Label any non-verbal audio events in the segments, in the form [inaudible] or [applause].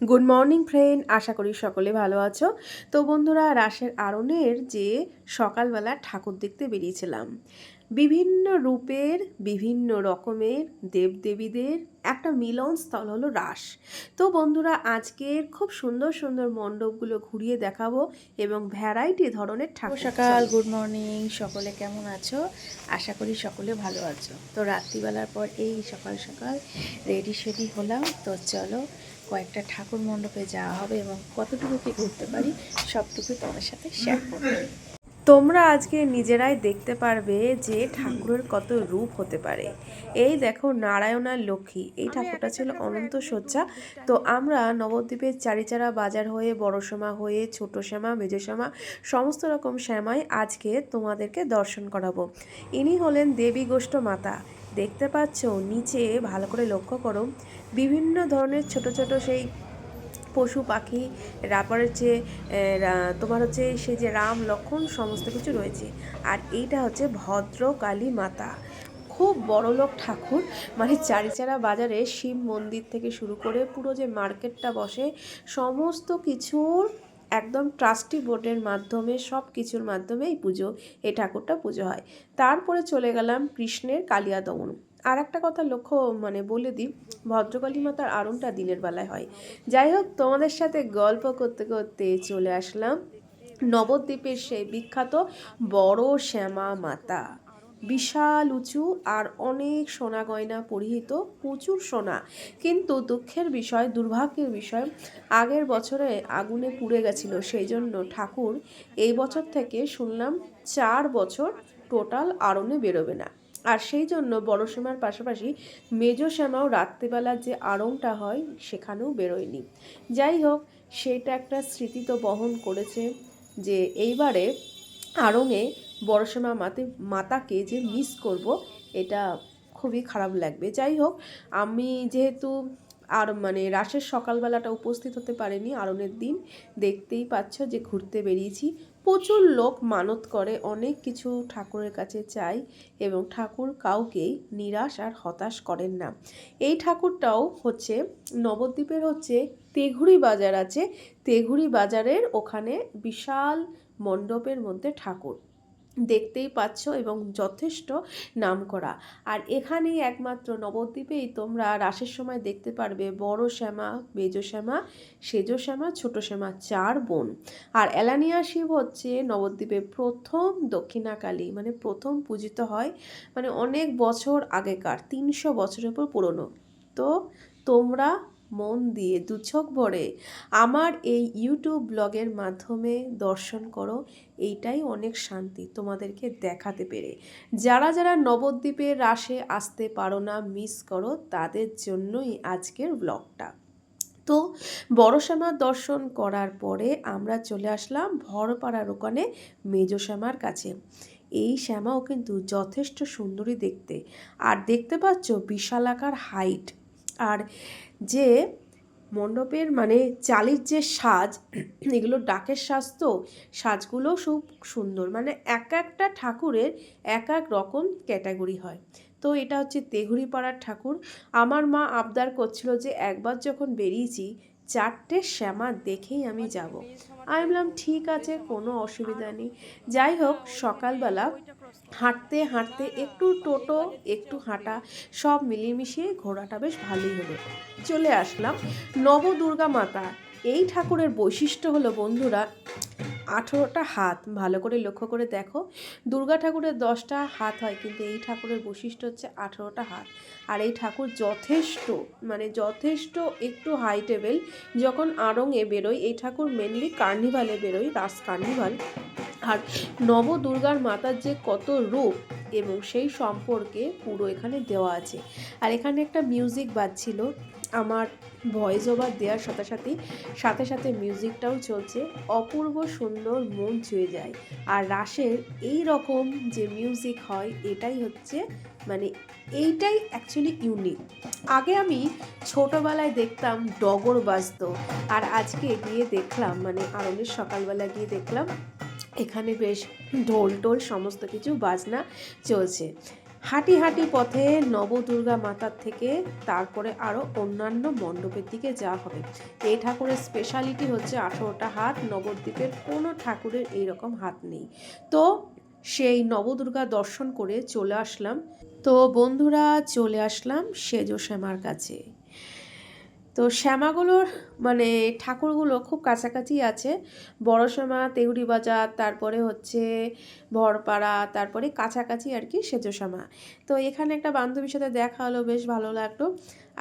Good morning friend আশা করি সকলে ভালো আছো। তো বন্ধুরা রাসের আরণের যে সকালবেলা ঠাকুর দেখতে বেরিয়েছিলাম, বিভিন্ন রূপের, বিভিন্ন রকমের দেবদেবীদের একটা মিলনস্থল হলো রাস তো বন্ধুরা, আজকের খুব সুন্দর সুন্দর মণ্ডপগুলো ঘুরিয়ে দেখাবো এবং ভ্যারাইটি ধরনের ঠাকুর সকাল গুড মর্নিং সকলে কেমন আছো? আশা করি সকলে ভালো আছো। তো রাত্রিবেলার পর এই সকাল সকাল রেডি সেডি হলাম। তো চলো কয়েকটা ঠাকুর মণ্ডপে যাওয়া হবে এবং কতটুকু কি ঘুরতে পারি সবটুকু তোমার সাথে শেয়ার করব। তোমরা আজকে নিজেরাই দেখতে পারবে যে ঠাকুরের কত রূপ হতে পারে। এই দেখো নারায়ণার লক্ষ্মী এই ঠাকুরটা ছিল অনন্ত সজ্জা তো আমরা নবদ্বীপের চারিচারা বাজার হয়ে বড় শ্যামা হয়ে ছোট শ্যামা মেজো শ্যামা সমস্ত রকম শ্যামাই আজকে তোমাদেরকে দর্শন করাবো। ইনি হলেন দেবী গোষ্ঠ মাতা। দেখতে পাচ্ছ নিচে ভালো করে লক্ষ্য করো বিভিন্ন ধরনের ছোট ছোট সেই পশু, পাখি তারপর হচ্ছে তোমার হচ্ছে সেই যে রাম, লক্ষণ, সমস্ত কিছু রয়েছে। আর এইটা হচ্ছে ভদ্রকালী মাতা। খুব বড় লোক ঠাকুর মানে চারিচারা বাজারে শিব মন্দির থেকে শুরু করে পুরো যে মার্কেটটা বসে, সমস্ত কিছুর একদম ট্রাস্টি বোর্ডের মাধ্যমে, সব কিছুর মাধ্যমে এই পুজো, এই ঠাকুরটা পুজো হয়। তারপরে চলে গেলাম কৃষ্ণের কালিয়া দমন আর একটা কথা লক্ষ্য মানে বলে দিই ভদ্রকালী মাতার আরণটা দিনের বেলায় হয়। যাই হোক, তোমাদের সাথে গল্প করতে করতে চলে আসলাম নবদ্বীপের সেই বিখ্যাত বড় শ্যামা মাতা। বিশাল, উঁচু আর অনেক সোনা গয়না পরিহিত প্রচুর সোনা। কিন্তু দুঃখের বিষয়, দুর্ভাগ্যের বিষয়, আগের বছরে আগুনে পুড়ে গেছিল। সেই জন্য ঠাকুর এই বছর থেকে শুনলাম চার বছর টোটাল আড়নে বেরোবে না। আর সেই জন্য বড় শ্যামার পাশাপাশি মেজো শ্যামাও রাত্রিবেলা যে আড়ংটা হয়, সেখানেও বেরোয়নি। যাই হোক সেটা একটা স্মৃতি তো বহন করেছে যে এইবারে আড়ংয়ে বড় শ্যামা মাতে, মাতাকে যে মিস করব, এটা খুবই খারাপ লাগবে। যাই হোক, আমি যেহেতু আর মানে রাসের সকালবেলাটা উপস্থিত হতে পারেনি আরনের দিন, দেখতেই পাচ্ছ যে ঘুরতে বেরিয়েছি। প্রচুর লোক মানত করে, অনেক কিছু ঠাকুরের কাছে চায় এবং ঠাকুর কাউকেই নিরাশ আর হতাশ করেন না। এই ঠাকুরটাও হচ্ছে, নবদ্বীপের হচ্ছে তেঘুরি বাজার আছে। তেঘুরি বাজারের ওখানে বিশাল মণ্ডপের মধ্যে ঠাকুর। দেখতেই পাচ্ছ এবং যথেষ্ট নামকরা। আর এখানেই একমাত্র নবদ্বীপেই তোমরা রাসের সময় দেখতে পারবে বড় শ্যামা, মেজো শ্যামা, সেজ শ্যামা, ছোট শ্যামা, চার বোন। আর এলানিয়া শিব হচ্ছে নবদ্বীপে প্রথম দক্ষিণাকালী মানে প্রথম পূজিত হয় মানে অনেক বছর আগেকার, তিনশো বছরের উপর পুরনো। তো তোমরা মন দিয়ে দুচোখ ভরে আমার এই ইউটিউব ব্লগের মাধ্যমে দর্শন করো, এইটাই অনেক শান্তি তোমাদেরকে দেখাতে পেরে। যারা যারা নবদ্বীপের রাসে আসতে পারো না মিস করো, তাদের জন্যই আজকের ব্লগটা তো বড় শ্যামার দর্শন করার পরে আমরা চলে আসলাম ভরপাড়ার ওখানে মেজো শ্যামার কাছে। এই শ্যামাও কিন্তু যথেষ্ট সুন্দরী দেখতে। আর দেখতে পাচ্ছ বিশালাকার হাইট আর যে মণ্ডপের মানে চালির যে সাজ, [clears throat] এগুলো ডাকের সাজ তো সাজগুলো খুব সুন্দর। মানে এক একটা ঠাকুরের এক এক রকম ক্যাটাগরি হয়। তো এটা হচ্ছে তেঘুরি পাড়ার ঠাকুর। আমার মা আবদার করছিল যে একবার যখন বেরিয়েছি, চারটে শ্যামা দেখেই আমি যাব। আমি বললাম, ঠিক আছে, কোনো অসুবিধা নেই। যাই হোক, সকালবেলা হাঁটতে হাঁটতে একটু টোটো, একটু হাঁটা, সব মিলিয়ে মিশিয়ে ঘোরাটা বেশ ভালোই হলো। চলে আসলাম নবদুর্গা মাতা। এই ঠাকুরের বৈশিষ্ট্য হলো বন্ধুরা আঠেরোটা হাত, ভালো করে লক্ষ্য করে দেখো। দুর্গা ঠাকুরের দশটা হাত হয়, কিন্তু এই ঠাকুরের বৈশিষ্ট্য হচ্ছে আঠেরোটা হাত। আর এই ঠাকুর যথেষ্ট মানে যথেষ্ট একটু হাই টেবিল যখন আড়ংয়ে বেরোয়, এই ঠাকুর মেনলি কার্নিভালে বেরোয়, রাস কার্নিভাল আর নবদুর্গার মাতার যে কত রূপ, এবং সেই সম্পর্কে পুরো এখানে দেওয়া আছে। আর এখানে একটা মিউজিক বাজছিল আমার ভয়েস ওভার দেওয়ার সাথে সাথেই, সাথে সাথে মিউজিকটাও চলছে। অপূর্ব সুন্দর মন ছুঁয়ে যায়। আর রাসের এই রকম যে মিউজিক হয়, এটাই হচ্ছে মানে এইটাই অ্যাকচুয়ালি ইউনিক আগে আমি ছোটোবেলায় দেখতাম ডগর বাজতো। আর আজকে গিয়ে দেখলাম মানে আরনের সকালবেলা গিয়ে দেখলাম, এখানে বেশ ঢোল টোল সমস্ত কিছু বাজনা চলছে। হাঁটি হাঁটি পথে নবদুর্গা মাতার থেকে তারপরে আরও অন্যান্য মণ্ডপের দিকে যাওয়া হবে। এই ঠাকুরের স্পেশালিটি হচ্ছে আঠেরোটা হাত, নবদ্বীপের কোনো ঠাকুরের এইরকম হাত নেই। তো সেই নবদুর্গা দর্শন করে চলে আসলাম। তো বন্ধুরা, চলে আসলাম সেজ শ্যামার কাছে। তো শ্যামাগুলোর মানে ঠাকুরগুলো খুব কাছাকাছি আছে। বড় শ্যামা, তেউরি বাজার তারপরে হচ্ছে ভরপাড়া, তারপরে কাছাকাছি আর কি সেজো শ্যামা। তো এখানে একটা বান্ধবীর সাথে দেখা হলো, বেশ ভালো লাগল।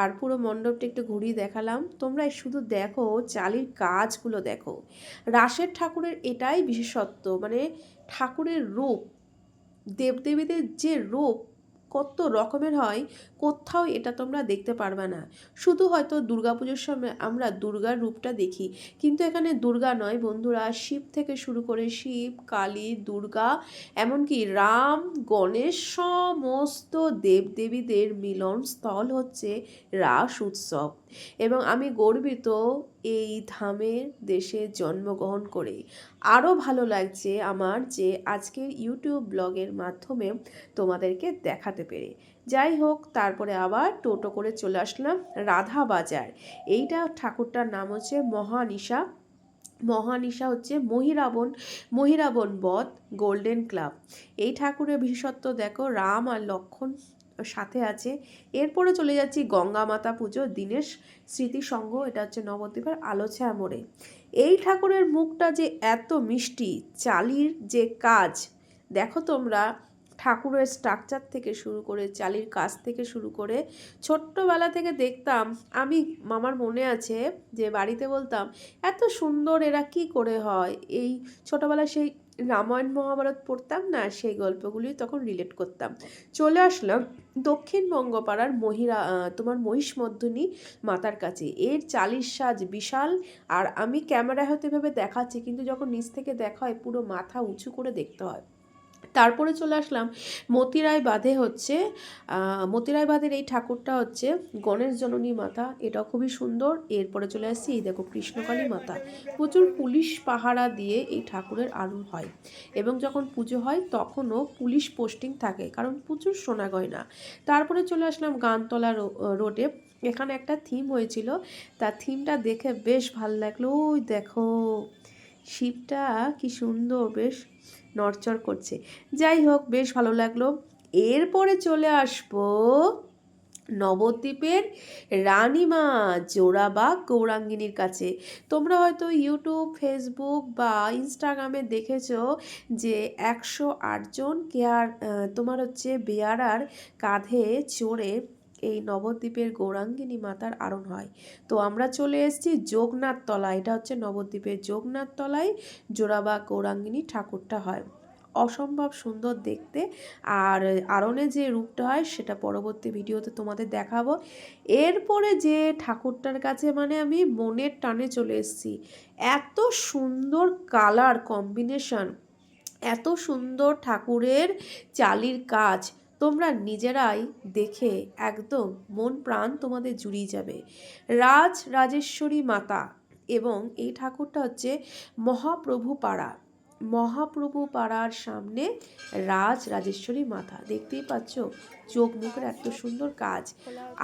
আর পুরো মণ্ডপটা একটু ঘুরিয়ে দেখালাম। তোমরা শুধু দেখো, চালির কাজগুলো দেখো। রাসের ঠাকুরের এটাই বিশেষত্ব মানে ঠাকুরের রূপ, দেবদেবীদের যে রূপ কত রকমের হয়, কোথাও এটা তোমরা দেখতে পারবে না। শুধু হয়তো দুর্গাপুজোর সময় আমরা দুর্গার রূপটা দেখি, কিন্তু এখানে দুর্গা নয় বন্ধুরা, শিব থেকে শুরু করে শিব, কালী, দুর্গা, এমনকি রাম, গণেশ, সমস্ত দেবদেবীদের মিলন স্থল হচ্ছে রাস উৎসব। এবং আমি গর্বিত এই ধামের দেশে জন্মগ্রহণ করে। আরও ভালো লাগছে আমার যে আজকের ইউটিউব ব্লগের মাধ্যমে তোমাদেরকে দেখাতে পেরে। যাই হোক, তারপরে আবার টোটো করে চলে আসলাম রাধা বাজার। এইটা ঠাকুরটার নাম হচ্ছে মহানিশা। মহানিশা হচ্ছে মহিরাবণ মহিরাবণ বধ গোল্ডেন ক্লাব। এই ঠাকুরের বিশেষত্ব দেখো, রাম আর লক্ষণ সাথে আছে। এরপরে চলে যাচ্ছি গঙ্গা মাতা পুজো, দীনেশ স্মৃতি সংঘ এটা হচ্ছে নবদ্বীপের আলোছায়া মোড়ে। এই ঠাকুরের মুখটা যে এত মিষ্টি, চালির যে কাজ, দেখো তোমরা, ঠাকুরের স্ট্রাকচার থেকে শুরু করে, চালির কাজ থেকে শুরু করে, ছোট্টবেলা থেকে দেখতাম, আমি আমার মনে আছে যে বাড়িতে বলতাম, এত সুন্দর এরা কি করে হয়? এই ছোটোবেলায় সেই রামায়ণ মহাভারত পড়তাম না, সেই গল্পগুলি তখন রিলেট করতাম। চলে আসলাম দক্ষিণ বঙ্গপাড়ার মহিরা তোমার মহিষ মধ্যনী মাতার কাছে। এর চালির সাজ বিশাল আর আমি ক্যামেরা হতে এভাবে দেখাচ্ছি, কিন্তু যখন নিচ থেকে দেখা হয়, পুরো মাথা উঁচু করে দেখতে হয়। তারপরে চলে আসলাম মতিরায় বাঁধে হচ্ছে মতিরায় বাঁধের এই ঠাকুরটা হচ্ছে গণেশ জননী মাতা। এটা খুবই সুন্দর। এরপরে চলে আসছি, এই দেখো কৃষ্ণকালী মাতা। প্রচুর পুলিশ পাহারা দিয়ে এই ঠাকুরের আরোহণ হয় এবং যখন পুজো হয় তখনও পুলিশ পোস্টিং থাকে কারণ প্রচুর সোনা গয়না। তারপরে চলে আসলাম গানতলা রোডে। এখানে একটা থিম হয়েছিল। তার থিমটা দেখে বেশ ভালো লাগল। ওই দেখো, শিবটা কি সুন্দর, বেশ নড়চড় করছে। যাই হোক, বেশ ভালো লাগল। এরপরে চলে আসব নবদ্বীপের রানীমা জোড়াবাগ গৌরাঙ্গিনীর কাছে। তোমরা হয়তো ইউটিউব ফেসবুক বা ইনস্টাগ্রামে দেখেছ যে একশো আটজন কেয়ার তোমার হচ্ছে বেয়ারার কাঁধে চড়ে এই নবদ্বীপের গৌরাঙ্গিনী মাতার আরণ হয়। তো আমরা চলে এসেছি যোগনাথ তলা এটা হচ্ছে নবদ্বীপের যোগনাথ তলায় জোড়াবাগ গৌরাঙ্গিনী ঠাকুরটা হয়। অসম্ভব সুন্দর দেখতে। আর আরণে যে রূপটা হয় সেটা পরবর্তী ভিডিওতে তোমাদের দেখাবো। এরপরে যে ঠাকুরটার কাছে মানে আমি মনের টানে চলে এসেছি। এত সুন্দর কালার কম্বিনেশন। এত সুন্দর ঠাকুরের চালির কাজ। তোমরা নিজেরাই দেখে একদম মন প্রাণ তোমাদের জুড়িয়ে যাবে। রাজ রাজেশ্বরী মাতা এবং এই ঠাকুরটা হচ্ছে মহাপ্রভু পাড়া মহাপ্রভু পাড়ার সামনে রাজ রাজেশ্বরী মাথা দেখতেই পাচ্ছ, চোখ মুখের এত সুন্দর কাজ।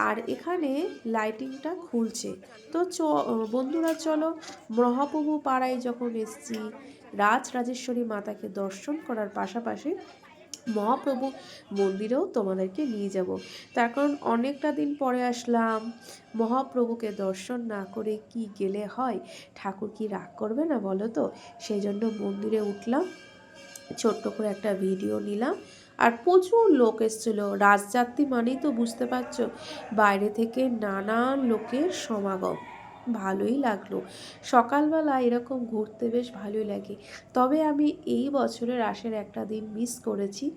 আর এখানে লাইটিংটা খুলছে। তো চ, বন্ধুরা চলো মহাপ্রভু পাড়ায় যখন এসছি, রাজ রাজেশ্বরী মাতাকে দর্শন করার পাশাপাশি মহাপ্রভু মন্দিরেও তোমাদেরকে নিয়ে যাব। তার কারণ অনেকটা দিন পরে আসলাম। মহাপ্রভুকে দর্শন না করে কি গেলে হয়? ঠাকুর কি রাগ করবে না বলো তো? সেই জন্য মন্দিরে উঠলাম, ছোট্ট করে একটা ভিডিও নিলাম। আর প্রচুর লোক এসেছিল। রাজযাত্রী মানেই তো বুঝতে পারছ, বাইরে থেকে নানান লোকের সমাগম। ভালোই লাগল। সকালবেলা এরকম ঘুরতে বেশ ভালোই লাগে। তবে আমি এই বছরের আশের একটা দিন মিস করেছি।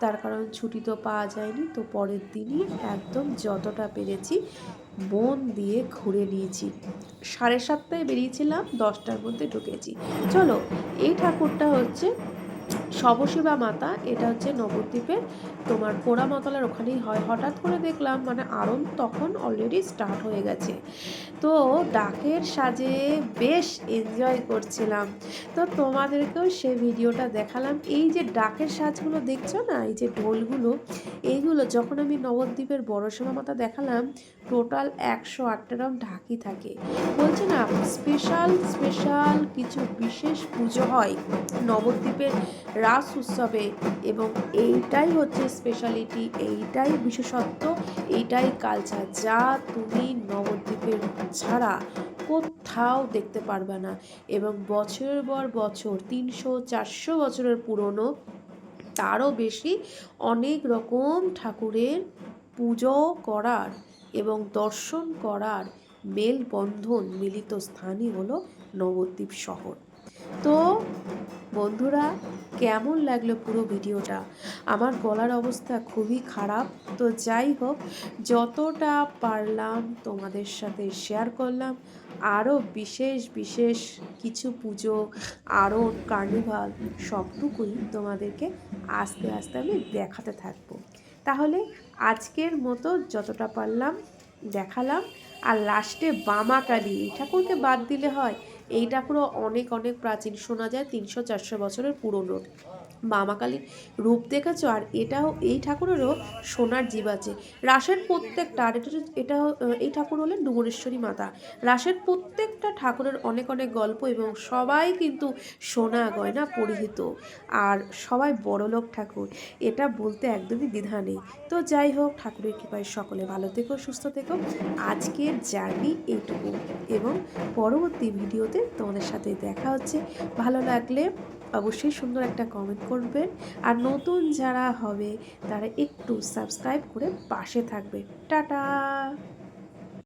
তার কারণ ছুটি তো পাওয়া যায়নি, তো পরের দিনই একদম যতটা পেরেছি মন দিয়ে ঘুরে নিয়েছি। সাড়ে সাতটায় বেরিয়েছিলাম, দশটার মধ্যে ঢুকেছি। চলো, এই ঠাকুরটা হচ্ছে শবশিবা মাতা, এটা হচ্ছে নবদ্বীপের, তোমার পোড়ামাতলার ওখানেই হয়। হঠাৎ করে দেখলাম মানে আরন তখন অলরেডি স্টার্ট হয়ে গেছে। তো ডাকের সাজে বেশ এনজয় করছিলাম। তো তোমাদেরকেও সেই ভিডিওটা দেখালাম। এই যে ডাকের সাজগুলো দেখছ না, এই যে ঢোলগুলো এইগুলো যখন আমি নবদ্বীপের বড়সভা মাতা দেখালাম টোটাল একশো আটটা রকম ঢাকি থাকে। বলছি না স্পেশাল স্পেশাল কিছু বিশেষ পুজো হয় নবদ্বীপের রাস উৎসবে এবং এইটাই হচ্ছে স্পেশালিটি এইটাই বিশেষত্ব, এইটাই কালচার যা তুমি নবদ্বীপের ছাড়া কোথাও দেখতে পারবে না। এবং বছরের পর বছর, তিনশো, চারশো বছরের পুরনো, তারও বেশি অনেক রকম ঠাকুরের পুজো করার এবং দর্শন করার মেলবন্ধন মিলিত স্থানই হলো নবদ্বীপ শহর। তো বন্ধুরা, কেমন লাগল পুরো ভিডিওটা? আমার গলার অবস্থা খুবই খারাপ। তো যাই হোক, যতটা পারলাম তোমাদের সাথে শেয়ার করলাম। আরও বিশেষ বিশেষ কিছু পুজো আরও কার্নিভাল সবটুকুই তোমাদেরকে আস্তে আস্তে আমি দেখাতে থাকব। তাহলে আজকের মতো যতটা পারলাম দেখালাম। আর লাস্টে বামাকালী, ঠাকুরকে বাদ দিলে হয়। এই পুরো অনেক অনেক প্রাচীন। শোনা যায় তিনশো চারশো বছরের পুরনো। বামাকালীর রূপ দেখেছ? আর এটাও এই ঠাকুরেরও সোনার জীব আছে। রাসের প্রত্যেকটা, আর এটা এটা এই ঠাকুর হলেন ডুমরেশ্বরী মাতা। রাসের প্রত্যেকটা ঠাকুরের অনেক অনেক গল্প এবং সবাই কিন্তু সোনা গয়না পরিহিত। আর সবাই বড়লোক ঠাকুর, এটা বলতে একদমই দ্বিধা নেই। তো যাই হোক, ঠাকুরের কৃপায় সকলে ভালো থেকো, সুস্থ থেকো। আজকের জার্নি এইটুকু। এবং পরবর্তী ভিডিওতে তোমাদের সাথে দেখা হচ্ছে। ভালো লাগলে অবশ্যই সুন্দর একটা কমেন্ট করবেন। আর নতুন যারা হবে, তারা একটু সাবস্ক্রাইব করে পাশে থাকবে। টাটা!